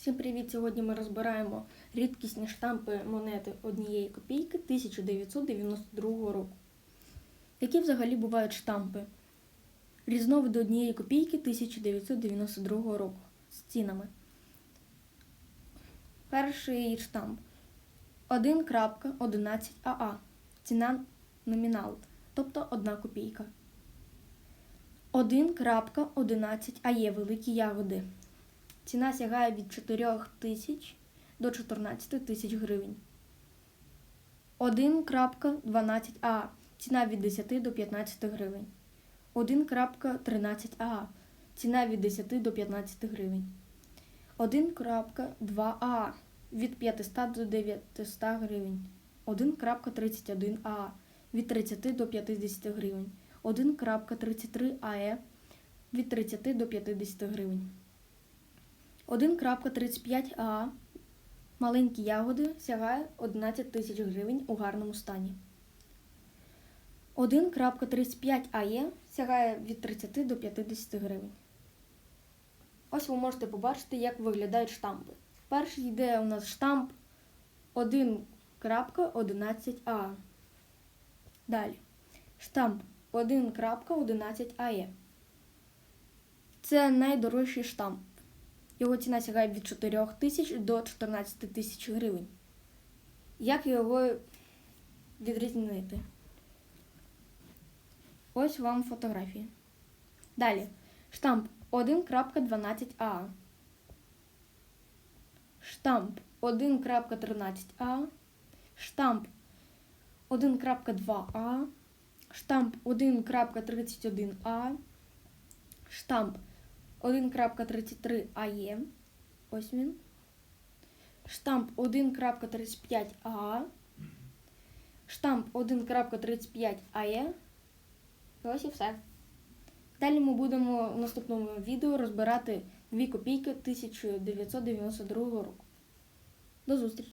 Всім привіт! Сьогодні ми розбираємо рідкісні штампи монети однієї копійки 1992 року. Які взагалі бувають штампи? Різновиди однієї копійки 1992 року з цінами. Перший штамп 1.11 АА. Ціна номінал, тобто 1 копійка. 1.11 АЄ великі ягоди. Ціна сягає від 4 тисяч до 14 тисяч гривень. 1.12 АА. Ціна від 10 до 15 гривень. 1.13 АА. Ціна від 10 до 15 гривень. 1.2 АА. Від 500 до 900 гривень. 1.31 АА. Від 30 до 50 гривень. 1.33 АЕ. Від 30 до 50 гривень. 1.35 АА маленькі ягоди сягає 11 тисяч гривень у гарному стані. 1.35 АЕ сягає від 30 до 50 гривень. Ось ви можете побачити, як виглядають штампи. Перший йде у нас штамп 1.11 АА. Далі. Штамп 1.11 АЕ. Це найдорожчий штамп. Його ціна сягає від 4 тисяч до 14 тисяч гривень. Як його відрізнити? Ось вам фотографії. Далі. Штамп 1.12а. Штамп 1.13а. Штамп 1.2а. Штамп 1.31а. Штамп 1.33 АЕ. Ось він. Штамп 1.35 АА. Штамп 1.35 АЕ. І ось і все. Далі ми будемо в наступному відео розбирати 2 копійки 1992 року. До зустрічі!